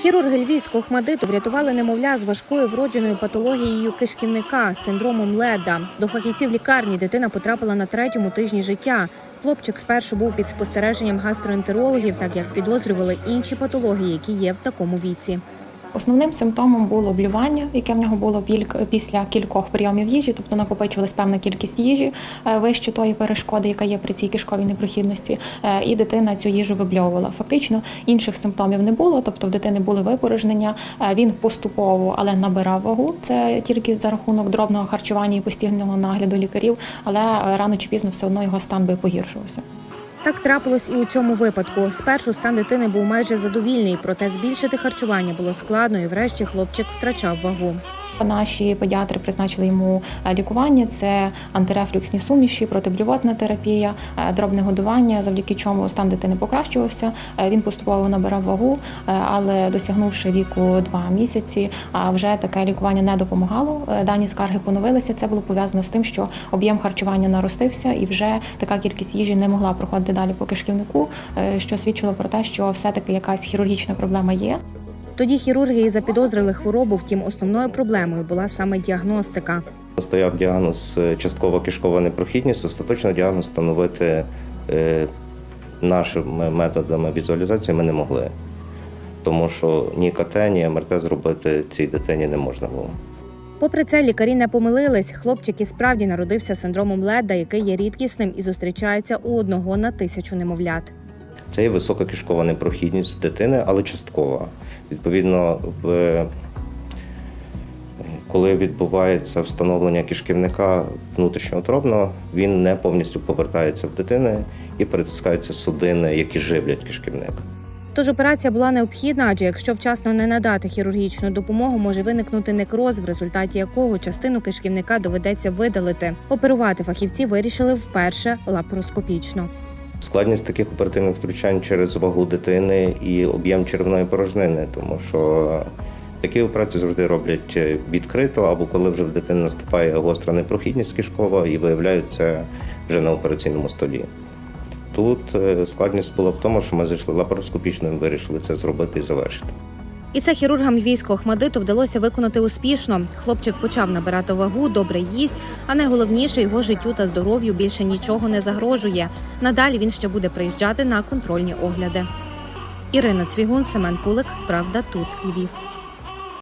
Хірурги львівського хмадиту врятували немовля з важкою вродженою патологією кишківника з синдромом леда. До фахівців лікарні дитина потрапила на третьому тижні життя. Хлопчик спершу був під спостереженням гастроентерологів, так як підозрювали інші патології, які є в такому віці. Основним симптомом було блювання, яке в нього було після кількох прийомів їжі, тобто накопичувалась певна кількість їжі е, вище тої перешкоди, яка є при цій кишковій непрохідності, е, і дитина цю їжу вибльовувала. Фактично інших симптомів не було, тобто в дитини були випорожнення. е, Він поступово, але набирав вагу. Це тільки за рахунок дробного харчування і постійного нагляду лікарів, але рано чи пізно все одно його стан би погіршувався. Так трапилось і у цьому випадку. Спершу стан дитини був майже задовільний, проте збільшити харчування було складно, і врешті хлопчик втрачав вагу. Наші педіатри призначили йому е, лікування: це антирефлюксні суміші, протиблювотна терапія, е, дробне годування, завдяки чому стан дитини покращувався. Е, Він поступово набирав вагу, але досягнувши віку два місяці, а вже таке лікування не допомагало. Дані скарги поновилися. Це було пов'язано з тим, що об'єм харчування наростився, і вже така кількість їжі не могла проходити далі по кишківнику, що свідчило про те, що все-таки якась хірургічна проблема є. Тоді хірурги і запідозрили хворобу, втім основною проблемою була саме діагностика. Стояв діагноз е, часткова кишкова непрохідність. Остаточно діагноз встановити е, нашими методами візуалізації ми не могли, тому що ні КТ, ні МРТ зробити цій дитині не можна було. Попри це, лікарі не помилились. Хлопчик і справді народився з синдромом леда, який є рідкісним і зустрічається у одного на тисячу немовлят. Це є висока кишкова непрохідність в дитини, але часткова. Відповідно, коли відбувається встановлення кишківника внутрішньоутробного, він не повністю повертається в дитини і перетискаються судини, які живлять кишківник. Тож операція була необхідна, адже якщо вчасно не надати хірургічну допомогу, може виникнути некроз, в результаті якого частину кишківника доведеться видалити. Оперувати фахівці вирішили вперше лапароскопічно. Складність таких оперативних втручань через вагу дитини і об'єм червної порожнини, тому що такі операції завжди роблять відкрито, або коли вже в дитини наступає гостра непрохідність кишкова і виявляються вже на операційному столі. Тут е, складність була в тому, що ми зайшли лапароскопічно і вирішили це зробити і завершити. І це хірургам львівського хмадиту вдалося виконати успішно. Хлопчик почав набирати вагу, добре їсть, а найголовніше його життю та здоров'ю більше нічого не загрожує. Надалі він ще буде приїжджати на контрольні огляди. Ірина Цвігун, Семен Кулик. Правда, тут Львів.